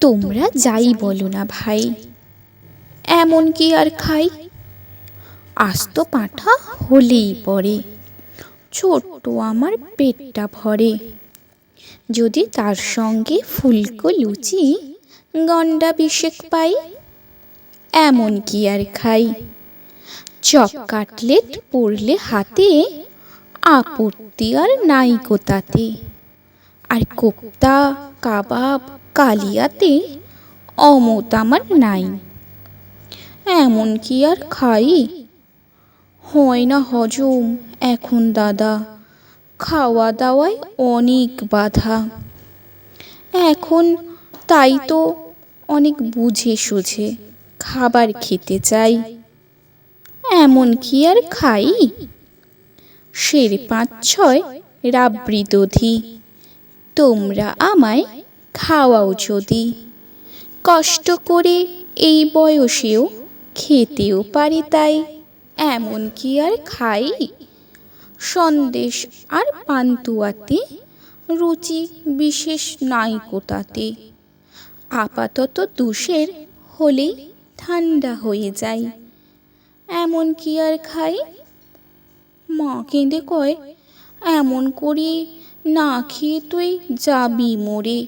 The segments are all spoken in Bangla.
তোমরা যাই বলো না ভাই। এমন কি আর খাই? আস্ত পাঁঠা হলেই পরে। ছোট্ট আমার পেটটা ভরে। যদি তার সঙ্গে ফুলকো লুচি গন্ডা বিশেক পাই, এমন কি আর খাই? চপ কাটলেট পড়লে হাতে, আপত্তি আর নাই গো তাতে আর কোপ্তা, কাবাব, কালিয়াতে অমত আমার নাই। এমন কি আর খাই? হয় না হজম এখন দাদা খাওয়া দাওয়ায় অনেক বাধা। এখন তাই তো অনেক বুঝে সুঝে খাবার খেতে চাই। এমন কি আর খাই? শের পাঁচ ছয় রাবৃ দধি। তোমরা আমায় খাওয়াও যদি। কষ্ট করে এই বয়সেও খেতেও পারি তাই, এমন কি আর খাই? সন্দেশ আর পান্তুয়াতে রুচি বিশেষ নাই কোতাতে আপাতত দুষের হলেই ঠান্ডা হয়ে যায়। এমন কি আর খাই? মা কেঁদে কয় এমন করে, না খেয়ে তুই যাবি মোরে।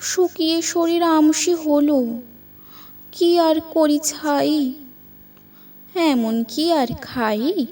শুকিয়ে শরীর আমসি হলো, কি আর করি ছাই? এমন কি আর খাই?